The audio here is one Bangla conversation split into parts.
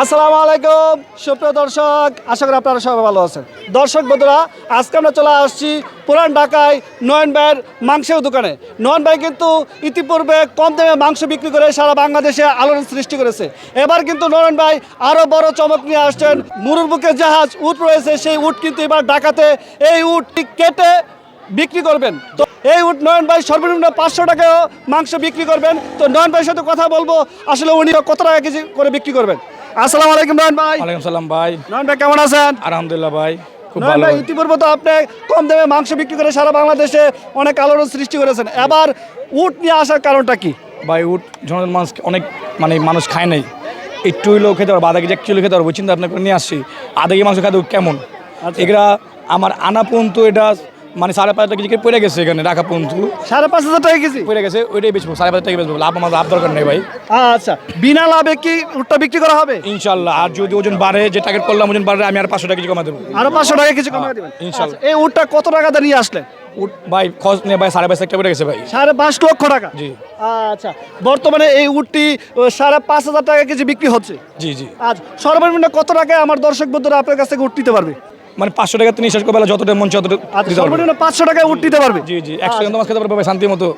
আসসালামু আলাইকুম। সুপ্রিয় দর্শক, আশা করি আপনারা সবাই ভালো আছেন। দর্শক বন্ধুরা, আজকে আমরা চলে আসছি পুরান ঢাকায় নয়ন ভাইয়ের মাংসের দোকানে। নয়ন ভাই কিন্তু ইতিপূর্বে কম দামে মাংস বিক্রি করে সারা বাংলাদেশে আলোড়ন সৃষ্টি করেছে। এবার কিন্তু নয়ন ভাই আরও বড় চমক নিয়ে আসছেন। মুরুর বুকের জাহাজ উট রয়েছে, সেই উট কিন্তু এবার ঢাকাতে এই উটটি কেটে বিক্রি করবেন। তো এই উট নয়ন ভাই সর্বনিম্ন পাঁচশো টাকাও মাংস বিক্রি করবেন। তো নয়ন ভাইয়ের সাথে কথা বলব। আসলে উনি কত টাকা কেজি করে বিক্রি করবেন? আসসালামু আলাইকুম নয়ন ভাই। ওয়ালাইকুম সালাম ভাই। নয়ন ভাই কেমন আছেন? আলহামদুলিল্লাহ ভাই খুব ভালো। ভাই ইতিপূর্বে তো আপনি কম দামে মাংস বিক্রি করে সারা বাংলাদেশে অনেক আলোড়ন সৃষ্টি করেছেন। এবার উট নিয়ে আসার কারণটা কি? ভাই উঠ জনগণ মানুষ অনেক মানে মানুষ খায় নাই। একটু হইলেও খেতে পারব আধা কেজি এক কিলো খেতে পারব। চিন্তা আপনার করে নিয়ে আসছি আধা কেজি মাংস খেতে কেমন? আচ্ছা। এগুলা আমার আনা পর্যন্ত এটা মানে সাড়ে পাঁচ টাকা কেজি পড়ে গেছে এখানে রাখা পর্যন্ত। সাড়ে পাঁচ হাজার টাকা কেজি? পড়ে গেছে ওইটাই বেচবো সাড়ে পাঁচ টাকা বেচবো লাভ আমার লাভ দরকার নেই ভাই। আচ্ছা বিনা লাভে কি উটটা বিক্রি করা হবে? ইনশাল্লাহ আর যদি ওজন বাড়ে যে টার্গেট করলাম ওজন বাড়ে আমি আর পাঁচশো টাকা কেজি কমা দেবো। আরও পাঁচশো টাকা কেজি কমিয়ে দেবেন? ইনশাল্লাহ। আচ্ছা, এই উটটা কত টাকাতে নিয়ে আসলে? উঠ ভাই খরচ নিয়ে ভাই সাড়ে পাঁচ টাকা পড়ে গেছে ভাই। সাড়ে পাঁচ লক্ষ টাকা? জি। আচ্ছা বর্তমানে এই উটটি সাড়ে পাঁচ হাজার টাকা কেজি বিক্রি হচ্ছে? জি জি। আজ সর্বনিম্ন কত টাকায় আমার দর্শক বন্ধুরা আপনার কাছ থেকে উট নিতে পারবে? মানে পাঁচশো টাকা তিনি শেষ করবে যতটা মন ততটা আচ্ছা দিতে। সর্বনিম্ন পাঁচশো টাকায় উট নিতে পারবে? জি জি একশো টাকা মাছ খেতে পারবে ভাই শান্তি মতো।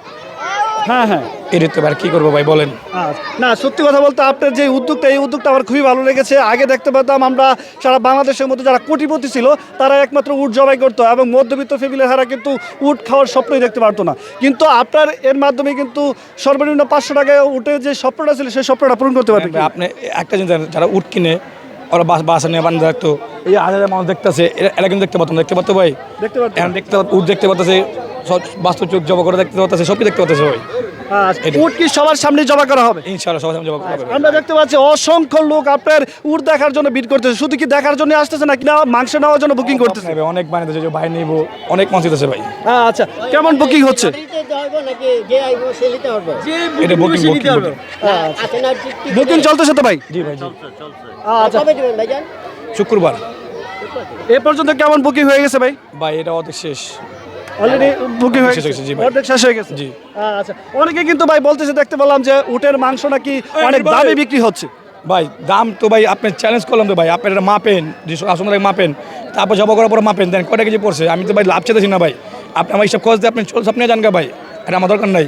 হ্যাঁ হ্যাঁ। এই ঋতু আর কি করব ভাই বলেন। আচ্ছা। না সত্যি কথা বলতে আপনার যে উদ্যোগটা এই উদ্যোগটা আমার খুবই ভালো লেগেছে। আগে দেখতে পেতাম আমরা সারা বাংলাদেশের মধ্যে যারা কোটিপতি ছিল তারা একমাত্র উট জবাই করতো এবং মধ্যবিত্ত কিন্তু উট খাওয়ার স্বপ্নই দেখতে পারতো না। কিন্তু আপনার এর মাধ্যমে কিন্তু সর্বনিম্ন পাঁচশো টাকায় উঠে যে স্বপ্নটা ছিল সেই স্বপ্নটা পূরণ করতে পারবে ভাই, আপনি একটা জিনিস যারা উঠ কিনে ওরা বাস বাসা নিয়ে বানিয়ে রাখতো। এই হাজার মানুষ দেখতেছে এরা কিন্তু দেখতে পারতাম দেখতে পারতো ভাই? দেখতে পারতো এখন দেখতে উঠ দেখতে পারতেছে বাস্তব চোখ জবা করে দেখতে পারতেছে সবই দেখতে পারতেছে ভাই। আচ্ছা, এটাই। উট কি সবার সামনে জবা করা হবে? ইনশাআল্লাহ সবাই সামনে জবা করতে পারবে আমরা দেখতে পাচ্ছি অসংখ্য লোক আপনার উট দেখার জন্য বিট করতেছে। শুধু কি দেখার জন্য আসতেছে না কিনা মাংস নেওয়ার জন্য বুকিং করতেছে? অনেক বানিয়েছে যে ভাই নিবো অনেক মানুষ দিতেছে ভাই। আচ্ছা কেমন বুকিং হচ্ছে? দিতে নাকি যে আইব সে নিতে পারবে? এটা বুকিং বুকিং আছে না ঠিক ঠিক বুকিং চলতেছে তো ভাই? জি ভাই আচ্ছা কবে দিবেন ভাইজান? শুক্রবার। এ পর্যন্ত কেমন বুকিং হয়ে গেছে ভাই? ভাই এটা অর্ধেক শেষ। অলরেডি বুকিং হয়ে গেছে। জি অর্ধেক শেষ হয়ে গেছে? জি। আচ্ছা অনেকে কিন্তু ভাই বলতেছে দেখতে পেলাম যে উটের মাংস নাকি অনেক দামে বিক্রি হচ্ছে। ভাই দাম তো ভাই আপনি চ্যালেঞ্জ করলাম তো ভাই। আপনি এটা মাপেন আসলে মাপেন তারপর জবা করার পর মাপেন দেন কটা কেজি পড়ছে? আমি তো ভাই লাভ চেতেছি না ভাই। আপনি আমার হিসাব খরচ দিয়ে আপনি চল আপনি জানগা ভাই। এটা আমার দরকার নাই।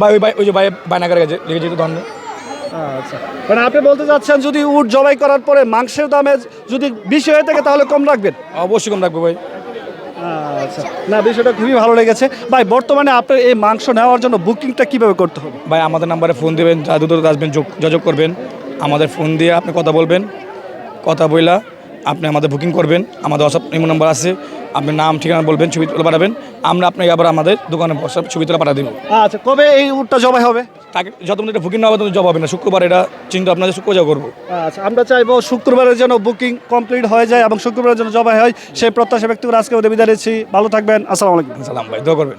ভাই ওই ভাই ওই যে ভাই বায়না করে গেছে লেগে যেত ধন্য। আচ্ছা। মানে আপনি বলতে চাচ্ছেন যদি উট জবাই করার পরে মাংসের দামে যদি বেশি হয়ে থাকে তাহলে কম রাখবেন? অবশ্যই কম রাখব ভাই। আচ্ছা। না বিষয়টা খুবই ভালো লেগেছে। ভাই বর্তমানে আপনার এই মাংস নেওয়ার জন্য বুকিংটা কীভাবে করতে হবে? ভাই আমাদের নাম্বারে ফোন দেবেন যা দ্রুত আসবেন যোগ যোগাযোগ করবেন। আমাদের ফোন দিয়ে আপনি কথা বলবেন। কথা বইলা আপনি আমাদের বুকিং করবেন। আমাদের হোয়াটসঅ্যাপ ইমো নাম্বার আছে। আপনি নাম ঠিকানা বলবেন ছবি তুলে পাঠাবেন। আমরা আপনাকে আবার আমাদের দোকানে বসে ছবি তুলে পাঠা দেবো। আচ্ছা কবে এই উটটা জবাই হবে? তাকে যত এটা বুকিং না হবে তত জব হবে না। শুক্রবার এটা চিন্তা আপনাদের শুক্রবার করব। আচ্ছা আমরা চাইব শুক্রবারের জন্য বুকিং কমপ্লিট হয়ে যায় এবং শুক্রবারের জন্য জবাই হয়। সেই প্রত্যাশা ব্যক্তি করে আজকে বিদায় নিচ্ছি। ভালো থাকবেন। আসসালামু আলাইকুম। সালাম ভাই দোয়া করবেন।